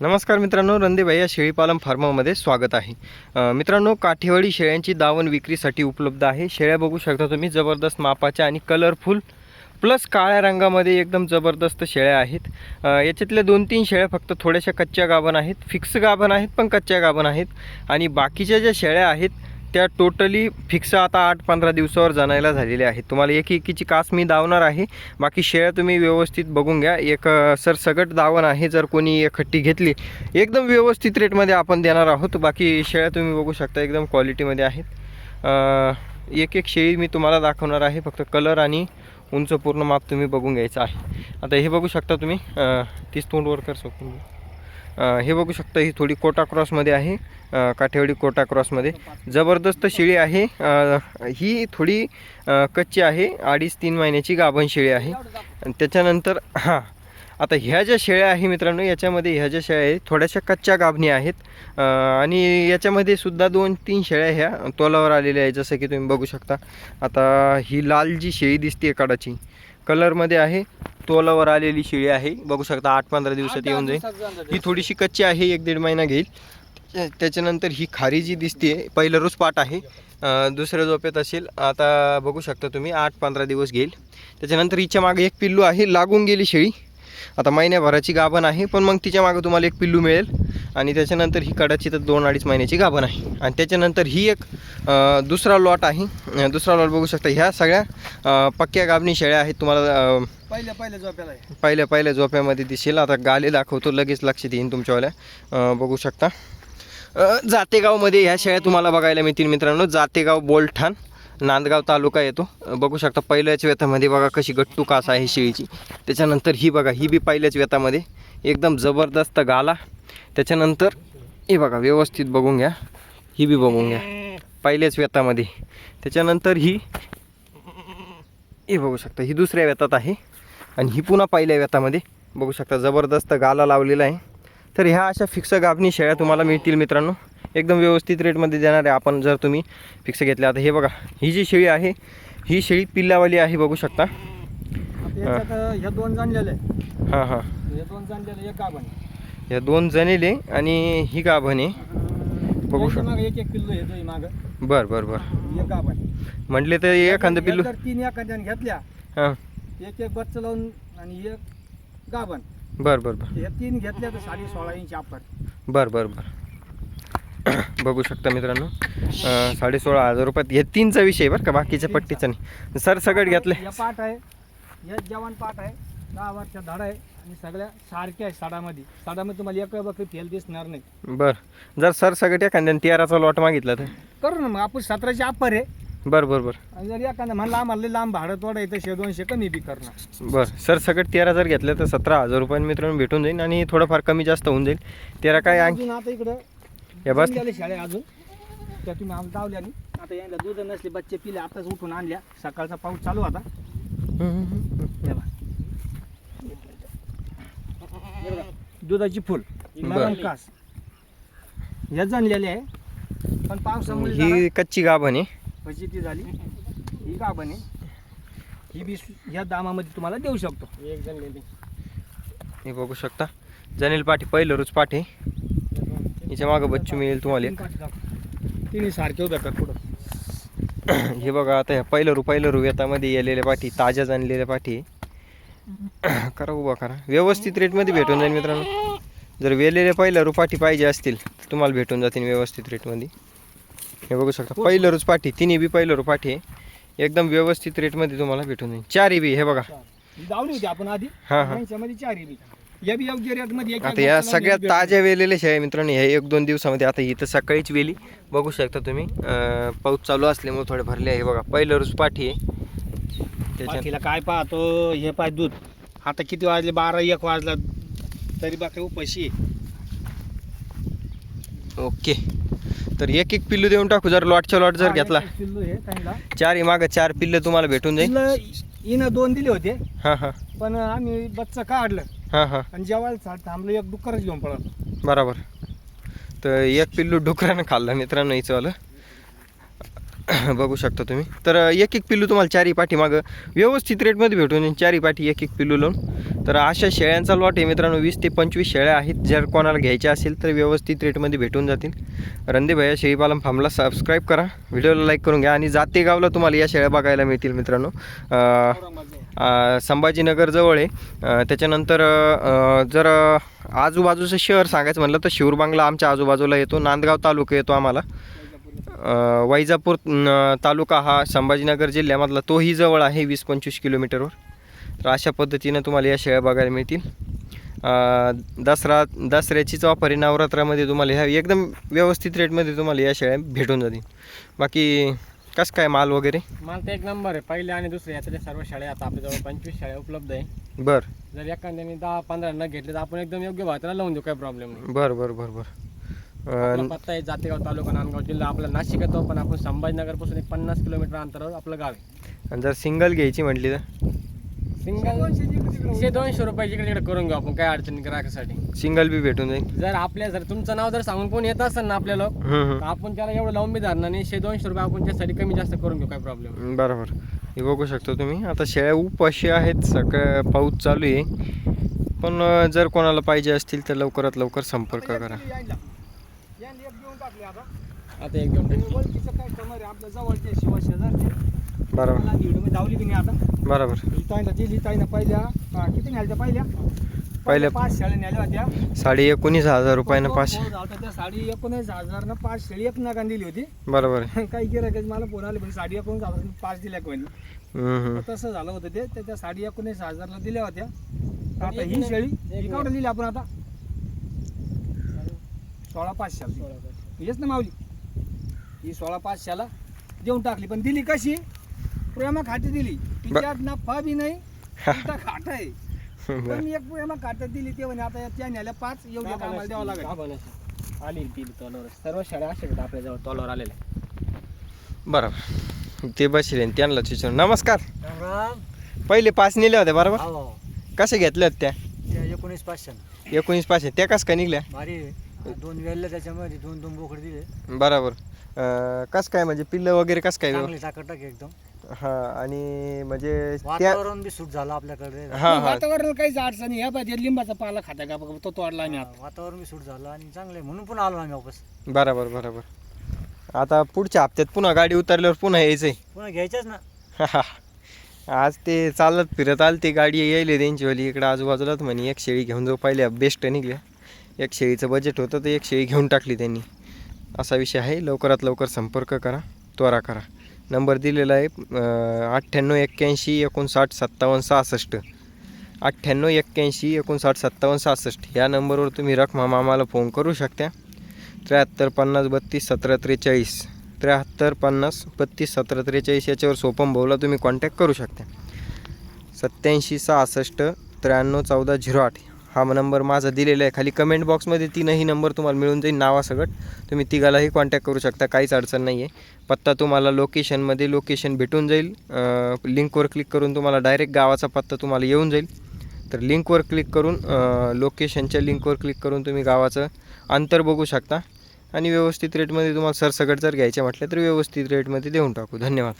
नमस्कार मित्रांनो रंदेबाई या शेळीपालन फार्मामध्ये स्वागत आहे. मित्रांनो काठेवाडी शेळ्यांची दावण विक्रीसाठी उपलब्ध आहे. शेळ्या बघू शकता तुम्ही जबरदस्त मापाच्या आणि कलरफुल प्लस काळ्या रंगामध्ये एकदम जबरदस्त शेळ्या आहेत. याच्यातल्या दोन तीन शेळ्या फक्त थोड्याशा कच्च्या गाभण आहेत फिक्स गाभण आहेत पण कच्च्या गाभण आहेत. आणि बाकीच्या ज्या शेळ्या आहेत त्या टोटली फिक्स आता आठ पंधरा दिवसावर जाणायला झालेल्या आहेत तुम्हाला एक एकीची कास मी दावणार आहे. बाकी शेळ्या तुम्ही व्यवस्थित बघून घ्या. एक सरसगट दावण आहे. जर कोणी एक खट्टी घेतली एकदम व्यवस्थित रेटमध्ये आपण देणार आहोत. बाकी शेळ्या तुम्ही बघू शकता एकदम क्वालिटीमध्ये आहेत. एक एक शेळी मी तुम्हाला दाखवणार आहे. फक्त कलर आणि उंच पूर्ण माप तुम्ही बघून घ्यायचं आहे. आता हे बघू शकता तुम्ही. तीस तोंड तोंडवर कर हे बघू शकता ही थोडी कोटा क्रॉसमध्ये आहे काठेवाडी कोटा क्रॉसमध्ये जबरदस्त शेळी आहे ही थोडी कच्ची आहे अडीच तीन महिन्याची गाभण शेळी आहे. आणि त्याच्यानंतर हां आता ह्या ज्या शेळ्या आहे मित्रांनो याच्यामध्ये ह्या ज्या शेळ्या आहेत थोड्याशा कच्च्या गाभणी आहेत. आणि याच्यामध्ये सुद्धा दोन तीन शेळ्या ह्या तोलावर आलेल्या आहेत जसं की तुम्ही बघू शकता. आता ही लाल जी शेळी दिसते काडाची कलरमध्ये आहे. तोलावर आलेली शेळी आहे. बघू शकता आठ पंधरा दिवसात येऊन जाईल. ही थोडीशी कच्ची आहे. एक दीड महिना घेईल. त्या- त्याच्यानंतर ही खारी जी दिसते पहिलं रोज पाट आहे. दुसऱ्या झोपेत असेल. आता बघू शकता तुम्ही आठ पंधरा दिवस घेईल. त्याच्यानंतर हिच्या मागे एक पिल्लू आहे. लागून गेली शेळी. आता महिन्याभराची गाभण आहे पण मग तिच्यामागे तुम्हाला एक पिल्लू मिळेल. आणि त्याच्यानंतर ही कडाची तर दोन अडीच महिन्याची गाभण आहे. आणि त्याच्यानंतर ही एक दुसरा लॉट आहे. दुसरा लॉट बघू शकता ह्या सगळ्या पक्क्या गाभणी शेळ्या आहेत तुम्हाला पहिल्या पहिल्या झोप्याला पहिल्या पहिल्या झोप्यामध्ये दिसेल. आता गाले दाखवतो लगेच लक्षात येईन तुमच्यावाल्या. बघू शकता. जातेगावमध्ये ह्या शेळ्या तुम्हाला बघायला मिळतील मित्रांनो. जातेगाव बोलठाण नांदगाव तालुका येतो. बघू शकता पहिल्याच व्यथामध्ये बघा कशी गट्टू कास आहे शेळीची. त्याच्यानंतर ही बघा ही बी पहिल्याच व्यथामध्ये. एकदम जबरदस्त गाला. त्याच्यानंतर हे बघा व्यवस्थित बघून घ्या. ही बी बघून घ्या. पहिल्याच व्यथामध्ये त्याच्यानंतर ही हे बघू शकता ही दुसऱ्या व्यतात आहे. आणि ही पुन्हा पहिल्या व्यतामध्ये. बघू शकता जबरदस्त गाला लावलेला आहे. तर ह्या अशा फिक्स गाभणी शेळ्या तुम्हाला मिळतील मित्रांनो. एकदम व्यवस्थित रेटमध्ये देणार आहे आपण जर तुम्ही फिक्स घेतल्या. आता हे बघा ही जी शेळी आहे ही शेळी पिल्लावाली आहे बघू शकता. ह्या दोन. हां हां. दोन एक गाभण. या दोन जणेले आणि ही गाभण आहे. बघू शकता. मागं एक एक किलो येतो माग. बरं बरं बरं. एक गाभण म्हटले तर एखादं पिल्लू जर तीन एखाद्याने घेतल्या. हां. एक एक बच्च लावून आणि एक गाभण. बरं बरं बरं. हे तीन घेतल्या तर साडे सोळा इंच आपण बरं बरं बरं. बघू शकता मित्रांनो. अं, साडेसोळा हजार रुपयात हे तीनचा विषय बरं का बाकीच्या पट्टीचा नाही. सर सगळं घेतलं. या पाठ आहे. या जवान पाठ आहे. दहा वर्षात झाड आहे. आणि सगळ्या सारख्या आहे साडामध्ये. साडामध्ये तुम्हाला एक बकरी फेल दिसणार नाही. बरं. जर सर सगळं एखाद्याने तेराचा लॉट मागितला तर? करू ना मग. आपण सतराची अप्पर आहे. बरं बरं बरं. आणि जर एखादा म्हणला आम्हाला लय लांब भाडं तोडा येतं शे दोनशे कमी बी करणार. बरं. सर सगळं तेरा जर घेतलं तर सतरा हजार रुपयांनी मित्रांनो भेटून जाईल आणि थोडंफार कमी जास्त होऊन जाईल. तेरा काय आणखी? अजून आता इकडं या बस. जमलेल्या शाळा अजून. त्या तुम्ही आम्हाला लावल्या आणि आता यांना दूध नसले बच्चे पिले आताच उठून आणल्या. सकाळचा पाऊस चालू होता. हे बघा. हे बघा, दुधाची फुल बरं. नरम कास. ह्या जाणलेले आहे. पण पावसामुळे जरा ही कच्ची गाभण आहे फजिती झाली. ही का बने ही बी ह्या दामामध्ये तुम्हाला देऊ शकतो. एक जणलेली हे बघू शकता. जनेल पाठी पहिलं रोज पाठी. हिच्या मागं बच्चू मिळेल तुम्हाला एक. तिन्ही सारखे उभ्या कर पुढं. हे बघा आता ह्या पहिलं रू पहिलं रू येतामध्ये येलेल्या पाठी ताज्या जाणलेल्या पाठी. आहे. करा उभा करा. व्यवस्थित रेटमध्ये भेटून जाईल मित्रांनो. जर वेलेले पहिलं रू पाठी पाहिजे असतील तर तुम्हाला भेटून जातील व्यवस्थित रेटमध्ये हे बघू शकता पहिलं रूच पाठी तिन्ही बी पहिलं पाठी आहे. एकदम व्यवस्थित रेटमध्ये तुम्हाला भेटून जाईल. चारही बी हे बघा. ही होती आपण आधी हा, हा. चार बी या बी योग्य रेटमध्ये एक- आता या सगळ्या ताज्या वेलेल्या शेळ्या मित्रांनो ह्या एक दोन दिवसामध्ये आता इथं सकाळीच वेली. बघू शकता तुम्ही पाऊस चालू असल्यामुळे थोडे भरले आहे. बघा पहिलं रूच पाठी आहे. त्याच्यात बाकीला काय पाहतो हे पाय दूध. आता किती वाजले? बारा एक वाजला. तरी बाकी उपाशी आहे. ओके. तर एक एक पिल्लू देऊन टाकू जर लॉटच्या लॉट जर हा, घेतला. एक- त्यांना चार मागं चार पिल्लं तुम्हाला भेटून जाईल. पिल्लं हिनं दोन दिले होते. हां हां. पण आम्ही बच्चा काढलं. हां हां. आणि जेवायला सा- थांबलं एक डुक्करच घेऊन पळत बरोबर. तर एक पिल्लू डुकरानं खाल्लं मित्रांनो हिचंवालं बघू शकता तुम्ही. तर एक एक पिल्लू तुम्हाला चारी पाठी मागं व्यवस्थित रेटमध्ये भेटून जाईल. चारी पाठी एक एक पिल्लू लावून. तर अशा शेळ्यांचा लॉट आहे मित्रांनो. वीस ते पंचवीस शेळ्या आहेत. जर कोणाला घ्यायच्या असेल तर व्यवस्थित रेटमध्ये भेटून जातील. रंदे भैया शेळीपालन फार्मला सबस्क्राईब करा. व्हिडिओला लाईक करून घ्या. आणि जाते गावला तुम्हाला या शेळ्या बघायला मिळतील मित्रांनो. संभाजीनगरजवळ आहे. त्याच्यानंतर जर आजूबाजूचं शहर सांगायचं म्हटलं तर शिवरबांगला आमच्या आजूबाजूला येतो. नांदगाव तालुका येतो आम्हाला. वैजापूर तालुका हा संभाजीनगर जिल्ह्यामधला तोही जवळ आहे वीस पंचवीस किलोमीटरवर. तर अशा पद्धतीनं तुम्हाला या शेळ्या बघायला मिळतील. दसरा दसऱ्याचीच आहे नवरात्रामध्ये तुम्हाला ह्या एकदम व्यवस्थित रेटमध्ये तुम्हाला या शेळ्या भेटून जातील. बाकी कसं काय माल वगैरे? मला तर एक नंबर आहे. पहिले आणि दुसरे यातल्या सर्व शाळा आता आपल्याजवळ पंचवीस शाळा उपलब्ध आहे. बरं. जर एखाद्याने दहा पंधरा न घेतले तर आपण एकदम योग्य भाव त्याला लावून देऊ काही प्रॉब्लेम नाही. बरं बरं बरं बरं. आपला पत्ता आहे जातेगाव तालुका नांदगाव जिल्हा आपला नाशिक येतो पण आपण संभाजीनगरपासून एक पन्नास किलोमीटर अंतरावर आपलं गाव आहे. आणि जर सिंगल घ्यायची म्हटली तर? सिंगल शे दोनशे रुपये इकडे तिकडे करून घेऊ आपण काय अडचणी ग्राहकासाठी. सिंगल बी भेटून जाईल. जर आपल्या जर तुमचं नाव जर सांगून कोण येत असेल ना आपल्याला. तर आपण त्याला एवढं लावून बी धरणार नाही शे दोनशे रुपये आपण त्यासाठी कमी जास्त करून घेऊ काय प्रॉब्लेम बरोबर. हे बघू शकता तुम्ही. आता शेळ्या उपाशी आहेत सगळं पाऊस चालू आहे. पण जर कोणाला पाहिजे असतील तर लवकरात लवकर संपर्क करा. आता. एक दोन. ओळखीचं काय कमर आहे आपल्या जवळचे शेजारचे बरोबर. मला व्हिडिओ मी धावली की नाही आता? बरोबर. ही ताईनं दिली ताईनं पहिल्या हा, किती न्यायच्या पहिल्या? पहिल्या- पाच होत्या. साडे एकोणीस हजार रुपयानं पाचशे. हो, झालं त्या साडी एकोणीस हजारनं पाच शेळी एक नगान दिली होती. बरोबर आहे. काही गिरायक मला फोन आले पण साडी एकोणीस हजार पाच दिल्या कोणी. हम्म, हम्म. तसं झालं होतं ते. त्या साडी एकोणीस हजारला दिल्या होत्या. आता एक ही शेळी एक ही दिली आपण आता. सोळा पाचशेला हेच ना माऊली? ही सोळा पाचशेला देऊन टाकली. पण दिली कशी? प्रेमा खाती दिली. तिच्यात नफा बी नाही खाट आहे. पण एक प्रेमा खात्यात दिली ते म्हणे आता त्या न्यायला पाच एवढ्या कामाला द्यावं लागेल. का? आली ती तोलावर सर्व शाळा अशा आहेत आपल्याजवळ तोलावर आलेल्या बरोबर. ते बसले आणि त्यांनाच विचार नमस्कार. पहिले पाच नेल्या होत्या बरोबर? हो. कसे घेतल्या होत्या ते एकोणीस पाचशे एकोणीस पाचशे. त्या कसं काय निघल्या. दोन वेळेला त्याच्यामध्ये दोन दोन बोकड दिले. बरोबर. अं, कसं काय म्हणजे पिल्लं वगैरे कसं काय? चांगले टाकटाक एकदम. हा आणि म्हणजे त्या वातावरण बी सूट झालं आपल्याकडे. हा हा. वातावरण काहीच अडचण ह्या पाहिजे लिंबाचा पाला खाता का? बघ तो तोडला आम्ही आता. वातावरण बी सूट झालं आणि चांगले म्हणून पण आलो आम्ही वापस. बरोबर बरोबर. आता पुढच्या हप्त्यात पुन्हा गाडी उतरल्यावर पुन्हा यायचंय. पुन्हा घ्यायचंच ना. आज ते चालत फिरत आलं ते गाडी यायले त्यांचीवाली इकडं आजूबाजूलाच म्हणे एक शेळी घेऊन जाऊ. पहिल्या बेस्ट निघल्या. एक शेळीचं बजेट होतं तर एक शेळी घेऊन टाकली त्यांनी. असा विषय आहे. लवकरात लवकर संपर्क करा त्वरा करा. नंबर दिलेला आहे अठ्ठ्याण्णव एक्क्याऐंशी एकोणसाठ सत्तावन्न सहासष्ट. अठ्ठ्याण्णव एक्क्याऐंशी एकोणसाठ सत्तावन्न सहासष्ट. या नंबरवर तुम्ही रखमा मामाला फोन करू शकता. त्र्याहत्तर पन्नास बत्तीस सतरा त्रेचाळीस. त्र्याहत्तर पन्नास बत्तीस सतरा त्रेचाळीस याच्यावर सोपम भाऊला तुम्ही कॉन्टॅक्ट करू शकता. सत्याऐंशी सहासष्ट त्र्याण्णव चौदा झिरो आठ. हा नंबर माझा दिलेला आहे. खाली कमेंट बॉक्समध्ये तीनही नंबर तुम्हाला मिळून जाईल नावासकट तुम्ही तिघालाही कॉन्टॅक्ट करू शकता काहीच अडचण नाही आहे पत्ता तुम्हाला लोकेशनमध्ये लोकेशन भेटून जाईल. लिंकवर क्लिक करून तुम्हाला डायरेक्ट गावाचा पत्ता तुम्हाला येऊन जाईल. तर लिंकवर क्लिक करून लोकेशनच्या लिंकवर क्लिक करून तुम्ही गावाचं अंतर बघू शकता. आणि व्यवस्थित रेटमध्ये तुम्हाला सरसकट जर घ्यायचे म्हटलं तर व्यवस्थित रेटमध्ये देऊन टाकू. धन्यवाद.